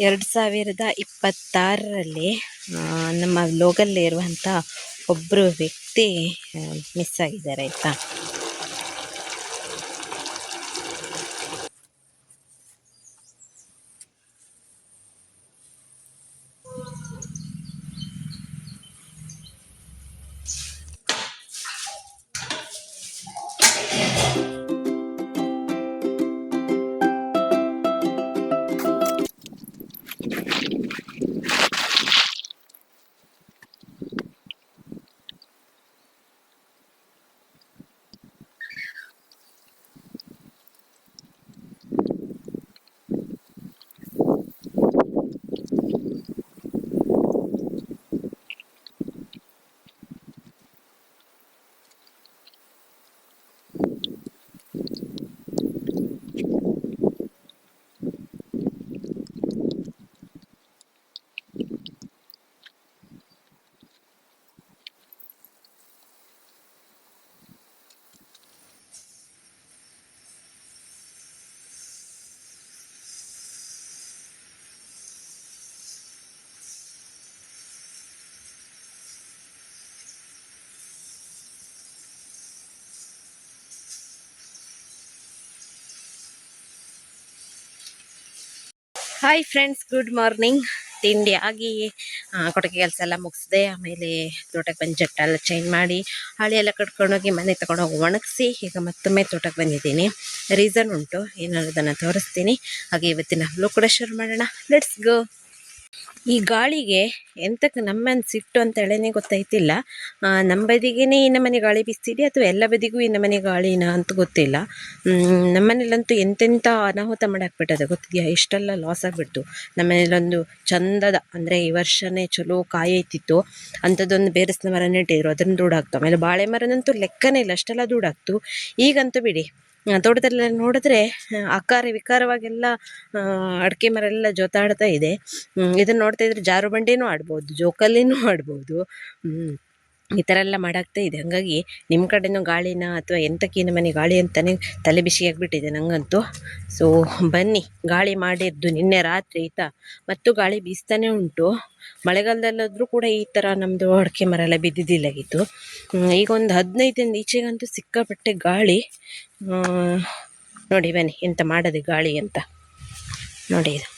ಎರಡು ಸಾವಿರದ ಇಪ್ಪತ್ತಾರರಲ್ಲಿ ನಮ್ಮ ಲೋಗಲ್ಲಿ ಇರುವಂಥ ಒಬ್ಬರು ವ್ಯಕ್ತಿ ಮಿಸ್ ಆಗಿದ್ದಾರೆ ಆಯಿತಾ? ಹಾಯ್ ಫ್ರೆಂಡ್ಸ್ ಗುಡ್ ಮಾರ್ನಿಂಗ್ ತಿಂಡಿ ಆಗಿ ಕೊಟಕೆ ಕೆಲಸ ಎಲ್ಲ ಮುಗಿಸಿದೆ. ಆಮೇಲೆ ತೋಟಕ್ಕೆ ಬಂದು ಜಟ್ಟೆಲ್ಲ ಚೇಂಜ್ ಮಾಡಿ, ಹಾಳೆ ಎಲ್ಲ ಕಟ್ಕೊಂಡೋಗಿ ಮನೆ ತಗೊಂಡೋಗಿ ಒಣಗಿಸಿ, ಈಗ ಮತ್ತೊಮ್ಮೆ ತೋಟಕ್ಕೆ ಬಂದಿದ್ದೀನಿ. ರೀಸನ್ ಉಂಟು ಏನನ್ನೋದನ್ನು ತೋರಿಸ್ತೀನಿ. ಹಾಗೆ ಇವತ್ತಿನ ವ್ಲಾಗ್ ಕೂಡ ಶುರು ಮಾಡೋಣ. ಲೆಟ್ಸ್ ಗೋ ಈ ಗಾಳಿಗೆ ಎಂತಕ್ಕೆ ನಮ್ಮನ್ನು ಸಿಟ್ಟು ಅಂತ ಹೇಳೇನೆ ಗೊತ್ತಾಯ್ತಿಲ್ಲ. ನಮ್ಮ ಬದಿಗೇನೆ ಈ ಮನೆ ಗಾಳಿ ಬೀಸ್ತಿದೆ ಅಥವಾ ಎಲ್ಲ ಬದಿಗೂ ಈ ಮನೆ ಗಾಳಿನ ಅಂತ ಗೊತ್ತಿಲ್ಲ. ನಮ್ಮ ನಮ್ಮನೇಲಂತೂ ಎಂತೆಂಥ ಅನಾಹುತ ಮಾಡಾಕ್ಬಿಟ್ಟದೆ ಗೊತ್ತಿದೆಯಾ? ಎಷ್ಟೆಲ್ಲ ಲಾಸ್ ಆಗಿಬಿಡ್ತು. ನಮ್ಮನೇಲೊಂದು ಚಂದದ, ಅಂದರೆ ಈ ವರ್ಷನೇ ಚಲೋ ಕಾಯಿ ಐತಿತ್ತು. ಅಂಥದ್ದೊಂದು ಬೇರೆಸ್ನ ಮರ ನೆಟ್ಟಿದ್ರು ಅದನ್ನು ದೂಡಾಕ್ತು. ಆಮೇಲೆ ಬಾಳೆ ಮರನಂತೂ ಲೆಕ್ಕನೇ ಇಲ್ಲ. ಅಷ್ಟೆಲ್ಲ ದೂಡಾಕ್ತು. ಈಗಂತೂ ಬಿಡಿ ಆ, ತೋಟದಲ್ಲೆಲ್ಲ ನೋಡಿದ್ರೆ ಆಕಾರ ವಿಕಾರವಾಗೆಲ್ಲ ಅಡಿಕೆ ಮರ ಎಲ್ಲ ಜೋತಾಡ್ತಾ ಇದೆ ಇದನ್ನು ನೋಡ್ತಾ ಇದ್ರೆ ಜಾರು ಬಂಡಿನೂ ಆಡ್ಬೋದು ಜೋಕಾಲಿನೂ ಆಡ್ಬೋದು. ಈ ಥರ ಎಲ್ಲ ಮಾಡಾಗ್ತಾ ಇದೆ. ಹಾಗಾಗಿ ನಿಮ್ಮ ಕಡೆಯೂ ಗಾಳಿನ ಅಥವಾ ಎಂತಕ್ಕೆ ಮನೆ ಗಾಳಿ ಅಂತಲೇ ತಲೆ ಬಿಸಿ ಆಗಿಬಿಟ್ಟಿದೆ ನನಗಂತೂ ಸೊ ಬನ್ನಿ, ಗಾಳಿ ಮಾಡಿದ್ದು ನಿನ್ನೆ ರಾತ್ರಿ ಆಯಿತಾ? ಮತ್ತು ಗಾಳಿ ಬೀಸ್ತಾನೆ ಉಂಟು. ಮಳೆಗಾಲದಲ್ಲಾದರೂ ಕೂಡ ಈ ಥರ ನಮ್ಮದು ಅಡಿಕೆ ಮರ ಎಲ್ಲ ಬಿದ್ದಿದ್ದಿಲ್ಲಾಗಿತ್ತು. ಈಗ ಒಂದು ಹದಿನೈದು ದಿನ ಈಚೆಗಂತೂ ಸಿಕ್ಕಾಪಟ್ಟೆ ಗಾಳಿ. ನೋಡಿ ಬನ್ನಿ, ಎಂತ ಮಾಡದೆ ಗಾಳಿ ಅಂತ. ನೋಡಿ ಇದು.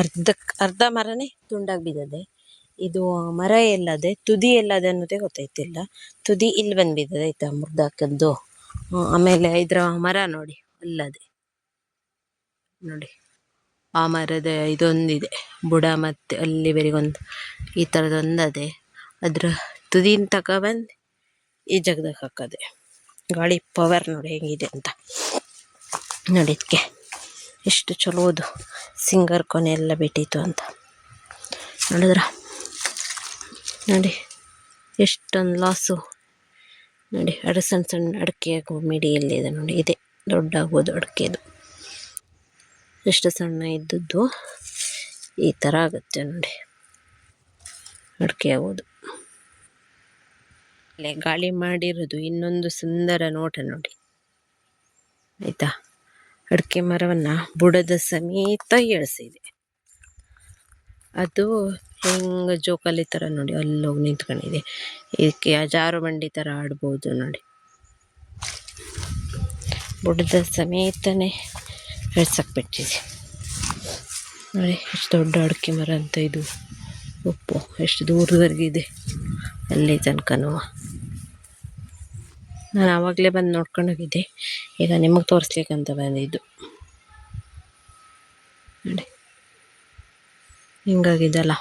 ಅರ್ಧಕ್ಕೆ ಅರ್ಧ ಮರನೇ ತುಂಡಾಗಿ ಬಿದ್ದದೆ ಇದು ಮರ ಎಲ್ಲದೆ, ತುದಿ ಎಲ್ಲದೆ ಅನ್ನೋದೇ ಗೊತ್ತಾಯ್ತಿಲ್ಲ. ತುದಿ ಇಲ್ಲಿ ಬಂದು ಆಯ್ತಾ ಮುರ್ದಾಕದ್ದು ಆಮೇಲೆ ಇದರ ಮರ ನೋಡಿ, ಅಲ್ಲದೆ. ನೋಡಿ, ಆ ಮರದ ಇದೊಂದಿದೆ, ಬುಡ ಮತ್ತು ಅಲ್ಲಿವರೆಗೊಂದು, ಈ ಥರದೊಂದದೆ ಅದರ ತುದಿನ ತಗೊಬಂದು ಈ ಜಗದಾಗ ಹಾಕದೆ. ಗಾಳಿ ಪವರ್ ನೋಡಿ ಹೆಂಗಿದೆ ಅಂತ. ನೋಡಿದ್ಕೆ, ಎಷ್ಟು ಚಲೋದು ಸಿಂಗರ್ ಕೊನೆ ಎಲ್ಲ ಬಿಟ್ಟಿತ್ತು ಅಂತ. ನೋಡಿದ್ರ? ನೋಡಿ, ಎಷ್ಟೊಂದು ಲಾಸು ನೋಡಿ ಅಡ ಸಣ್ಣ ಸಣ್ಣ ಅಡಿಕೆ ಆಗೋ ಮಿಡಿಯಲ್ಲಿದೆ ನೋಡಿ, ಇದೆ. ಆಗೋದು ಅಡಿಕೆದು. ಎಷ್ಟು ಸಣ್ಣ ಇದ್ದದ್ದು ಈ ಥರ ಆಗುತ್ತೆ ನೋಡಿ. ಅಡಿಕೆ ಆಗೋದು. ಅಲ್ಲೇ ಗಾಳಿ ಮಾಡಿರೋದು ಇನ್ನೊಂದು ಸುಂದರ ನೋಟ ನೋಡಿ. ಆಯಿತಾ? ಅಡಿಕೆ ಮರವನ್ನು ಬುಡದ ಸಮೇತ ಎಳ್ಸಿದೆ. ಅದು ಹೆಂಗೆ ಜೋಕಾಲಿ ಥರ ನೋಡಿ, ಅಲ್ಲೋಗಿ ನಿಂತ್ಕೊಂಡಿದೆ. ಇದಕ್ಕೆ ಜಾರು ಬಂಡಿ ಥರ ಆಡ್ಬೋದು ನೋಡಿ. ಬುಡದ ಸಮೇತನೇ ಎಳ್ಸಕ್ಕೆ ಬಿಟ್ಟಿದೆ. ನೋಡಿ, ಎಷ್ಟು ದೊಡ್ಡ ಅಡಿಕೆ ಮರ ಅಂತ ಇದು. ಉಪ್ಪು, ಎಷ್ಟು ದೂರದವರೆಗಿದೆ ಅಲ್ಲಿ ತನಕನೂ ನಾನು ಆವಾಗಲೇ ಬಂದು ನೋಡ್ಕೊಂಡು ಹೋಗಿದ್ದೆ ಈಗ ನಿಮಗೆ ತೋರಿಸ್ಲಿಕ್ಕಂತ ಬಂದಿದ್ದು. ನೋಡಿ. ಹಿಂಗಾಗಿದ್ದಲ್ಲ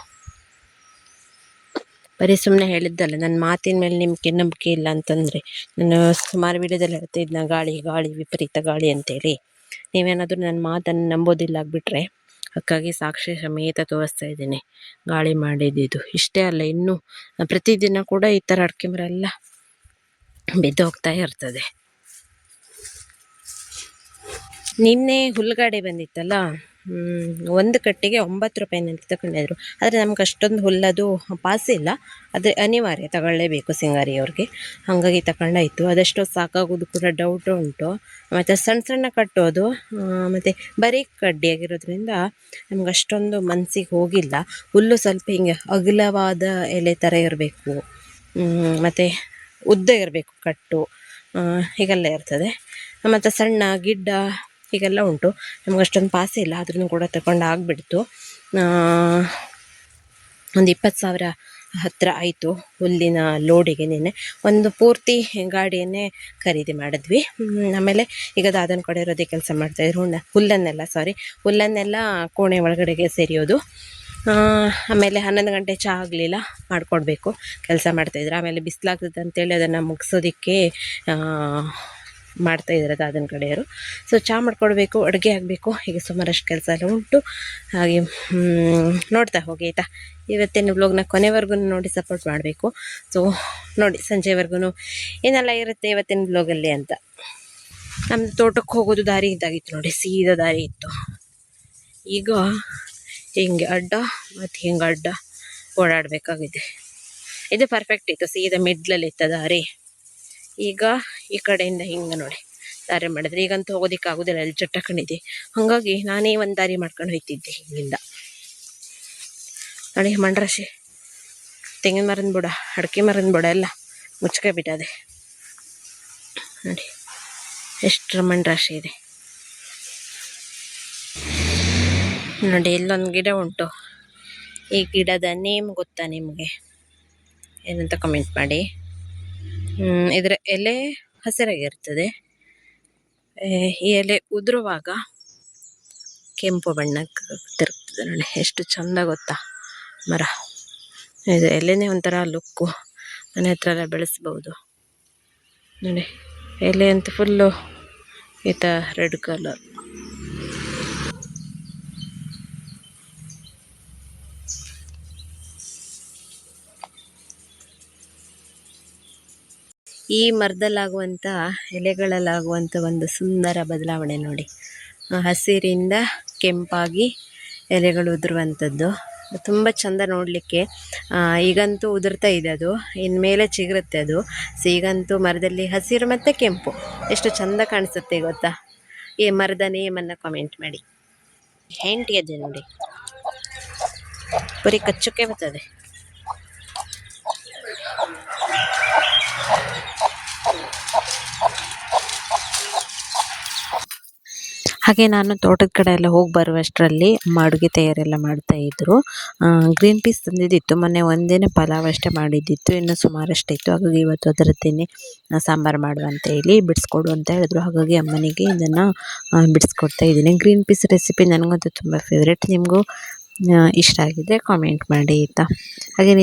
ಬರೀ ಸುಮ್ಮನೆ ಹೇಳಿದ್ದಲ್ಲ ನನ್ನ ಮಾತಿನ ಮೇಲೆ ನಿಮಗೆ ನಂಬಿಕೆ ಇಲ್ಲ ಅಂತಂದರೆ, ನಾನು ಸುಮಾರು ವಿಡಿಯೋದಲ್ಲಿ ಹೇಳ್ತಾ ಇದ್ನ, ಗಾಳಿ ಗಾಳಿ, ವಿಪರೀತ ಗಾಳಿ ಅಂತೇಳಿ. ನೀವೇನಾದರೂ ನನ್ನ ಮಾತನ್ನು ನಂಬೋದಿಲ್ಲ ಆಗಿಬಿಟ್ರೆ, ಅದಕ್ಕಾಗಿ ಸಾಕ್ಷಿ ಸಮೇತ ತೋರಿಸ್ತಾ ಇದ್ದೀನಿ. ಗಾಳಿ ಮಾಡಿದ್ದು ಇಷ್ಟೇ ಅಲ್ಲ, ಇನ್ನೂ ಪ್ರತಿದಿನ ಕೂಡ ಈ ಥರ ಅಡ್ಕೆ ಮರ ಎಲ್ಲ ಬಿದ್ದು ಹೋಗ್ತಾ ಇರ್ತದೆ. ನಿನ್ನೆ ಹುಲ್ಗಾಡೆ ಬಂದಿತ್ತಲ್ಲ? ಒಂದು ಕಟ್ಟಿಗೆ ಒಂಬತ್ತು ರೂಪಾಯಿನಂತ ತಗೊಂಡಿದ್ರು. ಆದರೆ ನಮ್ಗೆ ಅಷ್ಟೊಂದು ಹುಲ್ಲದು ಪಾಸ್ ಇಲ್ಲ. ಆದರೆ ಅನಿವಾರ್ಯ ತಗೊಳ್ಳೇಬೇಕು ಸಿಂಗಾರಿಯವ್ರಿಗೆ ಹಾಗಾಗಿ ತಗೊಂಡಾಯ್ತು. ಅದೆಷ್ಟೋ ಸಾಕಾಗೋದು ಕೂಡ ಡೌಟ್ ಉಂಟು. ಮತ್ತು ಸಣ್ಣ ಸಣ್ಣ ಕಟ್ಟೋದು ಮತ್ತು ಬರೀ ಕಡ್ಡಿಯಾಗಿರೋದ್ರಿಂದ ನಮ್ಗೆ ಅಷ್ಟೊಂದು ಮನಸ್ಸಿಗೆ ಹೋಗಿಲ್ಲ. ಹುಲ್ಲು ಸ್ವಲ್ಪ ಹಿಂಗೆ ಅಗಲವಾದ ಎಲೆ ಥರ ಇರಬೇಕು. ಮತ್ತು ಉದ್ದ ಇರಬೇಕು ಕಟ್ಟು. ಹೀಗೆಲ್ಲ ಇರ್ತದೆ. ಮತ್ತು ಸಣ್ಣ ಗಿಡ್ಡ ಹೀಗೆಲ್ಲ ಉಂಟು. ನಮ್ಗೆ ಅಷ್ಟೊಂದು ಪಾಸೆ ಇಲ್ಲ ಆದ್ರೂ ಕೂಡ ತಗೊಂಡು ಆಗಿಬಿಡ್ತು. ಒಂದು ಇಪ್ಪತ್ತು ಸಾವಿರ ಹತ್ತಿರ ಆಯಿತು ಹುಲ್ಲಿನ ಲೋಡಿಗೆ ನಿನ್ನೆ. ಒಂದು ಪೂರ್ತಿ ಗಾಡಿಯನ್ನೇ ಖರೀದಿ ಮಾಡಿದ್ವಿ. ಆಮೇಲೆ ಈಗ ದಾದನ ಕಡೆ ಇರೋದೇ ಕೆಲಸ ಮಾಡ್ತಾಯಿದ್ರು ಹುಣ್ಣ ಹುಲ್ಲನ್ನೆಲ್ಲ ಸಾರಿ ಹುಲ್ಲನ್ನೆಲ್ಲ ಕೋಣೆ ಒಳಗಡೆಗೆ ಸೇರಿಯೋದು. ಆಮೇಲೆ ಹನ್ನೊಂದು ಗಂಟೆ ಚಹಾ ಆಗಲಿಲ್ಲ, ಮಾಡಿಕೊಡ್ಬೇಕು. ಕೆಲಸ ಮಾಡ್ತಾಯಿದ್ರು ಆಮೇಲೆ ಬಿಸಿಲಾಗ್ತದೆ ಅಂತೇಳಿ ಅದನ್ನು ಮುಗಿಸೋದಕ್ಕೆ ಮಾಡ್ತಾಯಿದ್ದಾರೆ ದಾದನ ಕಡೆಯವರು. ಸೊ ಚಹಾ ಮಾಡ್ಕೊಡ್ಬೇಕು, ಅಡುಗೆ ಆಗಬೇಕು. ಹೀಗೆ ಸುಮಾರಷ್ಟು ಕೆಲಸ ಎಲ್ಲ ಉಂಟು. ಹಾಗೆ ನೋಡ್ತಾ ಹೋಗಿ, ಆಯಿತಾ? ಇವತ್ತಿನ ಬ್ಲಾಗ್ನ ಕೊನೆವರೆಗೂ ನೋಡಿ ಸಪೋರ್ಟ್ ಮಾಡಬೇಕು. ಸೊ ನೋಡಿ, ಸಂಜೆವರೆಗೂ ಏನೆಲ್ಲ ಇರುತ್ತೆ ಇವತ್ತಿನ ಬ್ಲಾಗಲ್ಲಿ ಅಂತ. ನಮ್ಮದು ತೋಟಕ್ಕೆ ಹೋಗೋದು ದಾರಿ ಇದ್ದಾಗಿತ್ತು ನೋಡಿ, ಸೀದಾ ದಾರಿ ಇತ್ತು. ಈಗ ಹಿಂಗೆ ಅಡ್ಡ ಮತ್ತು ಹಿಂಗೆ ಅಡ್ಡ ಓಡಾಡಬೇಕಾಗಿದೆ. ಇದು ಪರ್ಫೆಕ್ಟ್ ಇತ್ತು, ಸೀದಾ ಮಿಡ್ಲಲ್ಲಿ ಇತ್ತು ದಾರಿ. ಈಗ ಈ ಕಡೆಯಿಂದ ಹಿಂಗೆ ನೋಡಿ. ದಾರಿ ಮಾಡಿದ್ರೆ ಈಗಂತೂ ಹೋಗೋದಿಕ್ಕೆ ಆಗೋದಿಲ್ಲ ಅಲ್ಲಿ ಚಟ್ಟಕಣಿದೆ ಹಾಗಾಗಿ ನಾನೇ ಒಂದು ದಾರಿ ಮಾಡ್ಕೊಂಡು ಹೋಗ್ತಿದ್ದೆ ಹಿಂಗಿಂದ. ನೋಡಿ ಮಂಡ್ರಾಶಿ. ತೆಂಗಿನ ಮರದ ಬುಡ, ಅಡಿಕೆ ಮರದ ಬುಡ ಎಲ್ಲ ಮುಚ್ಕೆ ಬಿಟ್ಟದೆ. ನೋಡಿ, ಎಷ್ಟು ಮಂಡ್ರಾಶಿ ಇದೆ. ನೋಡಿ, ಇಲ್ಲೊಂದು ಗಿಡ ಉಂಟು. ಈ ಗಿಡದ ನೇಮ್ ಗೊತ್ತಾ ನಿಮಗೆ? ಏನಂತ ಕಮೆಂಟ್ ಮಾಡಿ. ಇದರ ಎಲೆ ಹಸಿರಾಗಿರ್ತದೆ. ಈ ಎಲೆ ಉದುರುವಾಗ ಕೆಂಪು ಬಣ್ಣಕ್ಕೆ ತಿರುಗ್ತದೆ ನೋಡಿ, ಎಷ್ಟು ಚಂದ ಗೊತ್ತಾ ಮರ. ಇದು ಎಲೆನೇ ಒಂಥರ ಲುಕ್ಕು, ಮನೆ ಹತ್ರ ಎಲ್ಲ ಬೆಳೆಸ್ಬೋದು. ನೋಡಿ, ಎಲೆ ಅಂತ ಫುಲ್ಲು ಈ ಥರ ರೆಡ್ ಕಲರ್ ಈ ಮರದಲ್ಲಾಗುವಂಥ ಎಲೆಗಳಲ್ಲಾಗುವಂಥ ಒಂದು ಸುಂದರ ಬದಲಾವಣೆ ನೋಡಿ. ಹಸಿರಿಂದ ಕೆಂಪಾಗಿ ಎಲೆಗಳು ಉದುರುವಂಥದ್ದು ತುಂಬ ಚಂದ ನೋಡಲಿಕ್ಕೆ ಈಗಂತೂ ಉದುರ್ತಾ ಇದೆ ಅದು. ಇನ್ಮೇಲೆ ಚಿಗುರುತ್ತೆ ಅದು. ಸೊ ಈಗಂತೂ ಮರದಲ್ಲಿ ಹಸಿರು ಮತ್ತು ಕೆಂಪು. ಎಷ್ಟು ಚಂದ ಕಾಣಿಸುತ್ತೆ ಗೊತ್ತಾ? ಈ ಮರದ ನೇಮನ್ನು ಕಾಮೆಂಟ್ ಮಾಡಿ. ಹೆಂಟಿಗೆ ನೋಡಿ. ಬರೀ ಕಚ್ಚುಕ್ಕೆ ಬರ್ತದೆ. ಹಾಗೆ ನಾನು ತೋಟದ ಕಡೆ ಎಲ್ಲ ಹೋಗಿ ಬರುವಷ್ಟರಲ್ಲಿ ಅಮ್ಮ ಅಡುಗೆ ತಯಾರೆಲ್ಲ ಮಾಡ್ತಾ ಇದ್ರು. ಗ್ರೀನ್ ಪೀಸ್ ತಂದಿದ್ದಿತ್ತು. ಮೊನ್ನೆ ಒಂದಿನ ಪಲಾವ್ ಅಷ್ಟೇ ಮಾಡಿದ್ದಿತ್ತು. ಇನ್ನು ಸುಮಾರಷ್ಟು ಇತ್ತು. ಹಾಗಾಗಿ ಇವತ್ತು ಅದರದ್ದೇನೆ ಸಾಂಬಾರು ಮಾಡುವ ಅಂತ ಹೇಳಿ ಬಿಡಿಸ್ಕೊಡು ಅಂತ ಹೇಳಿದ್ರು. ಹಾಗಾಗಿ ಅಮ್ಮನಿಗೆ ಇದನ್ನು ಬಿಡಿಸ್ಕೊಡ್ತಾ ಇದ್ದೀನಿ. ಗ್ರೀನ್ ಪೀಸ್ ರೆಸಿಪಿ ನನಗಂತೂ ತುಂಬ ಫೇವ್ರೆಟ್ ನಿಮಗೂ ಇಷ್ಟ ಆಗಿದೆ ಕಾಮೆಂಟ್ ಮಾಡಿ ಆಯಿತಾ? ಹಾಗೆ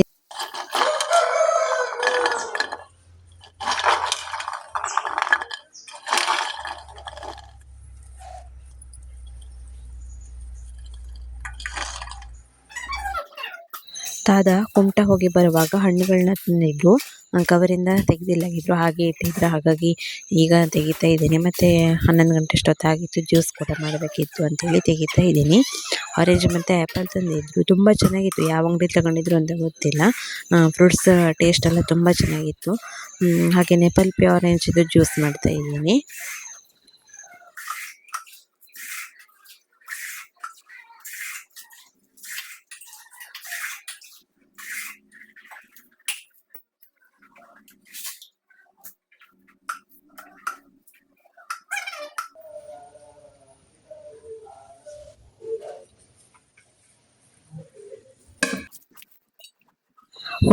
ತಾದ ಕುಮಟ ಹೋಗಿ ಬರುವಾಗ ಹಣ್ಣುಗಳನ್ನ ತಂದಿದ್ರು ಕವರಿಂದ ತೆಗೆದಿಲ್ಲಾಗಿದ್ರು, ಹಾಗೆ ಇಟ್ಟಿದ್ರು. ಹಾಗಾಗಿ ಈಗ ತೆಗಿತಾ ಇದ್ದೀನಿ. ಮತ್ತು ಹನ್ನೊಂದು ಗಂಟೆ ಅಷ್ಟೊತ್ತಾಗಿತ್ತು. ಜ್ಯೂಸ್ ಕೂಡ ಮಾಡಬೇಕಿತ್ತು ಅಂತೇಳಿ ತೆಗಿತಾ ಇದ್ದೀನಿ. ಆರೆಂಜ್ ಮತ್ತು ಆ್ಯಪಲ್ ತಂದಿದ್ರು. ತುಂಬ ಚೆನ್ನಾಗಿತ್ತು. ಯಾವ ಅಂಗಡಿ ತಗೊಂಡಿದ್ರು ಅಂತ ಗೊತ್ತಿಲ್ಲ. ಫ್ರೂಟ್ಸ್ ಟೇಸ್ಟ್ ಎಲ್ಲ ತುಂಬ ಚೆನ್ನಾಗಿತ್ತು. ಹಾಗೆ ಹಾಗೆ ಪಲ್ಪಿ ಆರೆಂಜಿದು ಜ್ಯೂಸ್ ಮಾಡ್ತಾ ಇದ್ದೀನಿ.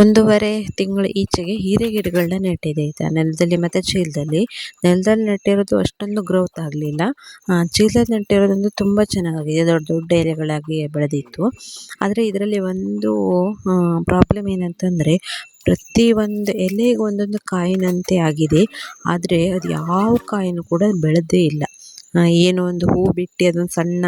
ಒಂದೂವರೆ ತಿಂಗಳು ಈಚೆಗೆ ಹೀರೆ ಗಿಡಗಳನ್ನ ನೆಟ್ಟಿದೆ. ಆಯಿತಾ ನೆಲದಲ್ಲಿ ಮತ್ತು ಚೀಲದಲ್ಲಿ. ನೆಲದಲ್ಲಿ ನೆಟ್ಟಿರೋದು ಅಷ್ಟೊಂದು ಗ್ರೋತ್ ಆಗಲಿಲ್ಲ. ಚೀಲದಲ್ಲಿ ನೆಟ್ಟಿರೋದಂದು ತುಂಬ ಚೆನ್ನಾಗಾಗಿದೆ. ದೊಡ್ಡ ದೊಡ್ಡ ಎಲೆಗಳಾಗಿ ಬೆಳೆದಿತ್ತು. ಆದರೆ ಇದರಲ್ಲಿ ಒಂದು ಪ್ರಾಬ್ಲಮ್ ಏನಂತಂದರೆ ಪ್ರತಿ ಒಂದು ಎಲೆಗೆ ಒಂದೊಂದು ಕಾಯಿನಂತೆ ಆಗಿದೆ. ಆದರೆ ಅದು ಯಾವ ಕಾಯಿನೂ ಕೂಡ ಬೆಳೆದೇ ಇಲ್ಲ. ಏನೋ ಒಂದು ಹೂ ಬಿಟ್ಟು ಅದೊಂದು ಸಣ್ಣ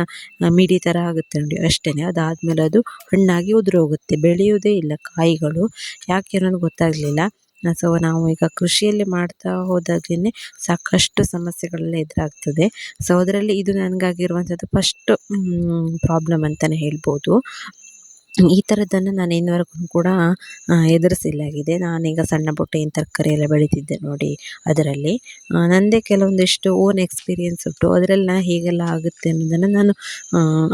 ಮಿಡಿ ಥರ ಆಗುತ್ತೆ ನೋಡಿ. ಅಷ್ಟೇ ಅದಾದಮೇಲೆ ಅದು ಹಣ್ಣಾಗಿ ಉದುರೋಗುತ್ತೆ ಬೆಳೆಯೋದೇ ಇಲ್ಲ ಕಾಯಿಗಳು. ಯಾಕೆ ಅನ್ನೋದು ಗೊತ್ತಾಗಲಿಲ್ಲ. ಸೊ ನಾವು ಈಗ ಕೃಷಿಯಲ್ಲಿ ಮಾಡ್ತಾ ಹೋದಾಗಲೇ ಸಾಕಷ್ಟು ಸಮಸ್ಯೆಗಳೆಲ್ಲ ಎದುರಾಗ್ತದೆ. ಸೊ ಅದರಲ್ಲಿ ಇದು ನನಗಾಗಿರುವಂಥದ್ದು ಫಸ್ಟ್ ಪ್ರಾಬ್ಲಮ್ ಅಂತಲೇ ಹೇಳ್ಬೋದು. ಈ ಥರದ್ದನ್ನು ನಾನು ಇನ್ನುವರೆಗೂ ಕೂಡ ಎದುರಿಸಲಾಗಿದೆ ನಾನೀಗ ಸಣ್ಣ ಪುಟ್ಟ ತರಕಾರಿ ಎಲ್ಲ ಬೆಳೀತಿದ್ದೆ ನೋಡಿ ಅದರಲ್ಲಿ. ನನ್ನದೇ ಕೆಲವೊಂದಿಷ್ಟು ಓನ್ ಎಕ್ಸ್ಪೀರಿಯೆನ್ಸ್ ಉಂಟು. ಅದರಲ್ಲಿ ನಾನು ಹೀಗೆಲ್ಲ ಆಗುತ್ತೆ ಅನ್ನೋದನ್ನು ನಾನು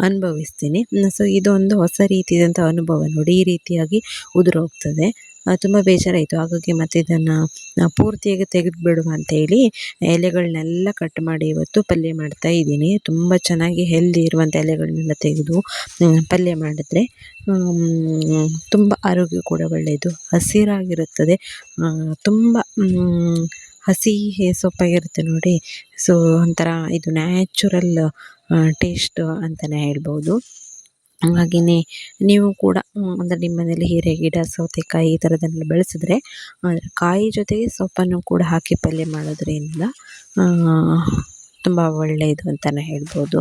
ಅನುಭವಿಸ್ತೀನಿ. ಸೊ ಇದೊಂದು ಹೊಸ ರೀತಿಯಾದಂಥ ಅನುಭವ ನೋಡಿ ಈ ರೀತಿಯಾಗಿ ಉದುರೋಗ್ತದೆ. ತುಂಬ ಬೇಜಾರಾಯಿತು. ಹಾಗಾಗಿ ಮತ್ತೆ ಇದನ್ನು ಪೂರ್ತಿಯಾಗಿ ತೆಗೆದು ಬಿಡುವ ಅಂಥೇಳಿ ಎಲೆಗಳನ್ನೆಲ್ಲ ಕಟ್ ಮಾಡಿ ಇವತ್ತು ಪಲ್ಯ ಮಾಡ್ತಾ ಇದ್ದೀನಿ. ತುಂಬ ಚೆನ್ನಾಗಿ ಹೆಲ್ದಿ ಇರುವಂಥ ಎಲೆಗಳನ್ನೆಲ್ಲ ತೆಗೆದು ಪಲ್ಯ ಮಾಡಿದ್ರೆ ತುಂಬ ಆರೋಗ್ಯ ಕೂಡ ಒಳ್ಳೆಯದು. ಹಸಿರಾಗಿರುತ್ತದೆ. ತುಂಬ ಹಸಿ ಸೊಪ್ಪಾಗಿರುತ್ತೆ ನೋಡಿ. ಸೊ ಒಂಥರ ಇದು ನ್ಯಾಚುರಲ್ ಟೇಸ್ಟ್ ಅಂತಲೇ ಹೇಳ್ಬೋದು. ಹಾಗೆಯೇ ನೀವು ಕೂಡ ಅಂದರೆ ನಿಮ್ಮ ಮನೇಲಿ ಹೀರೆ ಗಿಡ, ಸೌತೆಕಾಯಿ ಈ ಥರದ್ದನ್ನೆಲ್ಲ ಬೆಳೆಸಿದ್ರೆ ಅದರ ಕಾಯಿ ಜೊತೆಗೆ ಸೊಪ್ಪನ್ನು ಕೂಡ ಹಾಕಿ ಪಲ್ಯ ಮಾಡೋದರಿಂದ ತುಂಬ ಒಳ್ಳೆಯದು ಅಂತಲೇ ಹೇಳ್ಬೋದು.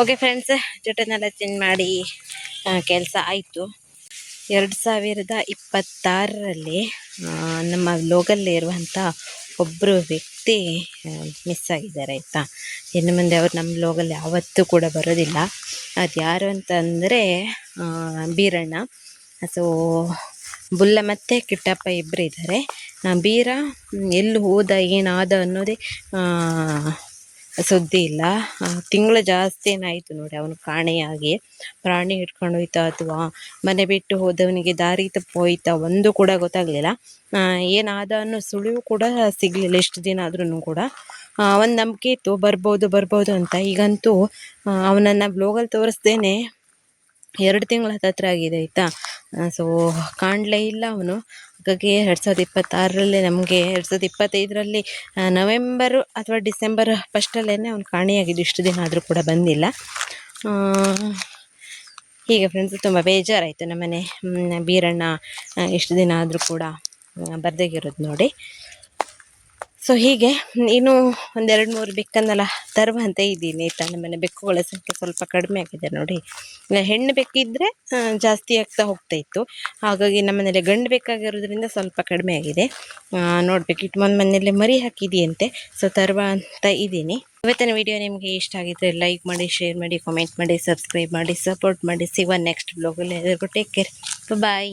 ಓಕೆ ಫ್ರೆಂಡ್ಸ್ ಜೊತೆನೆಲ್ಲ ಚೇಂಜ್ ಮಾಡಿ ಕೆಲಸ ಆಯಿತು. ಎರಡು ಸಾವಿರದ ಇಪ್ಪತ್ತಾರರಲ್ಲಿ ನಮ್ಮ ಲೋಗಲ್ಲಿ ಇರುವಂಥ ಒಬ್ಬರು ವ್ಯಕ್ತಿ ಮಿಸ್ ಆಗಿದ್ದಾರೆ, ಆಯಿತಾ? ಇನ್ನು ಮುಂದೆ ಅವ್ರು ನಮ್ಮ ಲೋಗಲ್ಲಿ ಯಾವತ್ತೂ ಕೂಡ ಬರೋದಿಲ್ಲ. ಅದು ಯಾರು ಅಂತಂದರೆ ಬೀರಣ್ಣ. ಸೊ ಬುಲ್ಲ ಮತ್ತು ಕಿಟ್ಟಪ್ಪ ಇಬ್ಬರು ಇದ್ದಾರೆ. ಬೀರ, ಎಲ್ಲಿ ಹೋದ, ಏನಾದ ಅನ್ನೋದೇ ಸುದ್ದಿ ಇಲ್ಲ. ತಿಂಗಳು ಜಾಸ್ತಿ ಏನಾಯಿತು ನೋಡಿ, ಅವನು ಕಾಣೆಯಾಗಿ. ಪ್ರಾಣಿ ಹಿಡ್ಕೊಂಡು ಹೋಯ್ತಾ ಅಥವಾ ಮನೆ ಬಿಟ್ಟು ಹೋದವನಿಗೆ ದಾರಿ ತಪ್ಪೋಯ್ತಾ? ಒಂದು ಕೂಡ ಗೊತ್ತಾಗಲಿಲ್ಲ. ಏನಾದ ಅನ್ನೋ ಸುಳಿವು ಕೂಡ ಸಿಗಲಿಲ್ಲ ಎಷ್ಟು ದಿನ ಆದ್ರೂ ಕೂಡ. ಒಂದು ನಂಬಿಕೆ ಇತ್ತು. ಬರ್ಬೋದು ಬರ್ಬೋದು ಅಂತ. ಈಗಂತೂ ಅವನನ್ನು ಬ್ಲೋಗಲ್ಲಿ ತೋರಿಸ್ದೇನೆ. ಎರಡು ತಿಂಗಳು ಹತ್ತತ್ರ ಆಗಿದೆ, ಆಯಿತಾ? ಸೊ ಕಾಣಲೇ ಇಲ್ಲ ಅವನು. ಹಾಗಾಗಿ ಎರಡು ಸಾವಿರದ ಇಪ್ಪತ್ತಾರರಲ್ಲಿ ನಮಗೆ, ಎರಡು ಸಾವಿರದ ಇಪ್ಪತ್ತೈದರಲ್ಲಿ ನವೆಂಬರು ಅಥವಾ ಡಿಸೆಂಬರ್ ಫಸ್ಟಲ್ಲೇ ಅವ್ನು ಕಾಣೆಯಾಗಿದ್ದು, ಇಷ್ಟು ದಿನ ಆದರೂ ಕೂಡ ಬಂದಿಲ್ಲ. ಹೀಗೆ ಫ್ರೆಂಡ್ಸ್ ತುಂಬ ಬೇಜಾರಾಯಿತು ನಮ್ಮನೆ ಬೀರಣ್ಣ ಇಷ್ಟು ದಿನ ಆದರೂ ಕೂಡ ಬರ್ದಾಗಿರೋದು ನೋಡಿ. ಸೊ ಹೀಗೆ ಇನ್ನು ಒಂದೆರಡು ಮೂರು ಬೆಕ್ಕನ್ನೆಲ್ಲ ತರುವ ಅಂತ ಇದ್ದೀನಿ ಆಯಿತಾ ನಮ್ಮನೆ ಬೆಕ್ಕುಗಳ ಸಂಖ್ಯೆ ಸ್ವಲ್ಪ ಕಡಿಮೆ ಆಗಿದೆ ನೋಡಿ. ಹೆಣ್ಣು ಬೆಕ್ಕಿದ್ರೆ ಜಾಸ್ತಿ ಆಗ್ತಾ ಹೋಗ್ತಾ ಇತ್ತು. ಹಾಗಾಗಿ ನಮ್ಮನೇಲಿ ಗಂಡು ಬೇಕಾಗಿರೋದ್ರಿಂದ ಸ್ವಲ್ಪ ಕಡಿಮೆ ಆಗಿದೆ. ನೋಡಬೇಕು. ಮೊನ್ನೆ ಮನೆಯಲ್ಲೇ ಮರಿ ಹಾಕಿದೆಯಂತೆ. ಸೊ ತರುವ ಅಂತ ಇದ್ದೀನಿ. ಇವತ್ತಿನ ವಿಡಿಯೋ ನಿಮಗೆ ಇಷ್ಟ ಆಗಿದ್ದರೆ ಲೈಕ್ ಮಾಡಿ, ಶೇರ್ ಮಾಡಿ ಕಾಮೆಂಟ್ ಮಾಡಿ ಸಬ್ಸ್ಕ್ರೈಬ್ ಮಾಡಿ ಸಪೋರ್ಟ್ ಮಾಡಿ. ಸಿಗುವ ನೆಕ್ಸ್ಟ್ ಬ್ಲಾಗಲ್ಲಿ ಎಲ್ಲರಿಗೂ ಟೇಕ್ ಕೇರ್ ಬಾಯ್